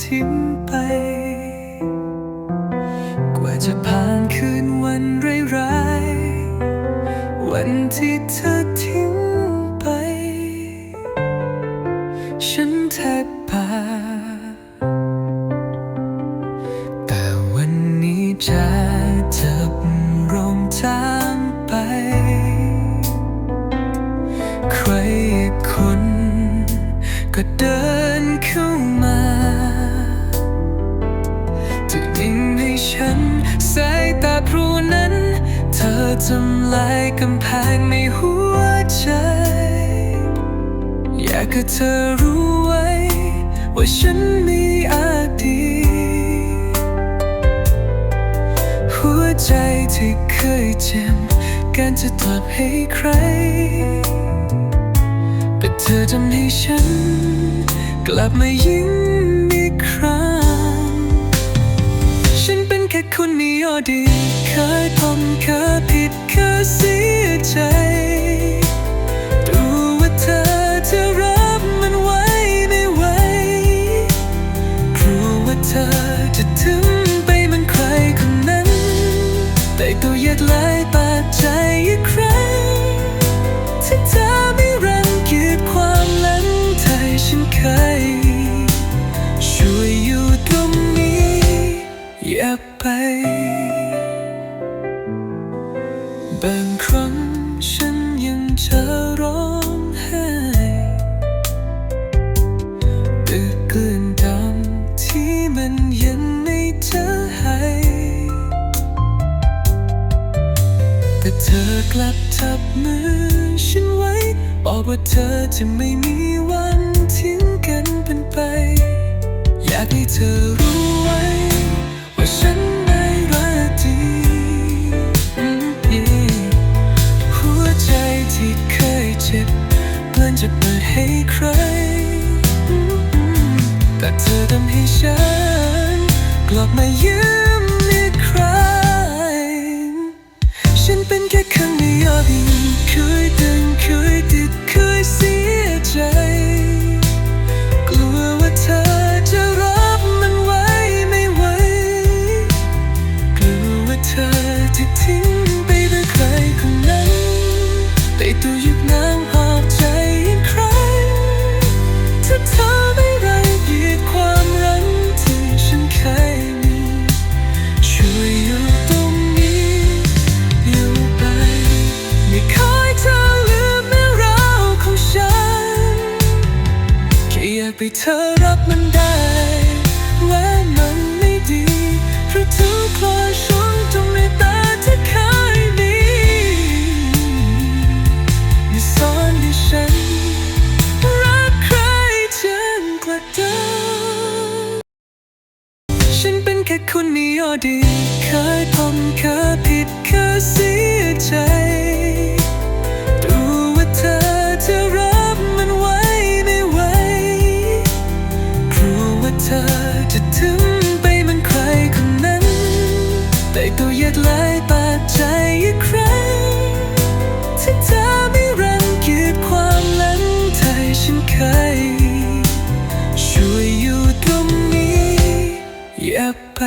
ทิ้งไป กว่าจะผ่านคืนวันไร้ายๆวันที่เธอทิ้งไป ฉันแทบปาแต่วันนี้จะจับรองทางไป ใครคนก็เดิน ทำลายกำแพงในหัวใจ อยากให้เธอรู้ไว้ ว่าฉันมีอาดีหัวใจที่เคยเจ็บการจะกลับให้ใคร แต่เธอทำให้ฉัน กลับมายิ้ม ค่คนในอดีตเคยทำเคยผิดเคยเสียใจรู้ว่าเธอจะรับมันไว้ไม่ไหวกลัวว่าเธอจะถึงไปมันใครคนนั้น แต่ตัวยัดลายปากใจอีกครั้งที่เธอไม่รังเกียจความหลังไทยฉันเคย อย่าไป บางครั้งฉันยังจะร้องไห้ตึกเกลื่อนดำที่มันยังไม่เจอหายแต่เธอกลับทับมือฉันไว้ บอกว่าเธอจะไม่มีวันทิ้งกันเป็นไป อยากให้เธอ ให้ใคร แต่เธอทำให้ฉัน กลับมายืมอีกครั้งฉันเป็นแค่ครั้งในอดีตเคยตึงเคยติดเคยเสียใจ กลัวว่าเธอจะรับมันไว้ไม่ไหว กลัวว่าเธอจะทิ้งไปเพื่อใครคนนั้นได้ตัว แค่อยากให้เธอรับมันได้ว่ามันไม่ดีเพราะทุกคนช่วงตรงในตาที่เคยมีอย่าสอนให้ฉัน รักใครจนกว่าเดิมฉันเป็นแค่คนในอดี เคยทำเคยผิดเคยเสียใจ ยัดลายปากใจอีกครั้งที่เธอไม่รังเกียจความหลังไทยฉันเคย ช่วยอยู่ตรงนี้อย่าไป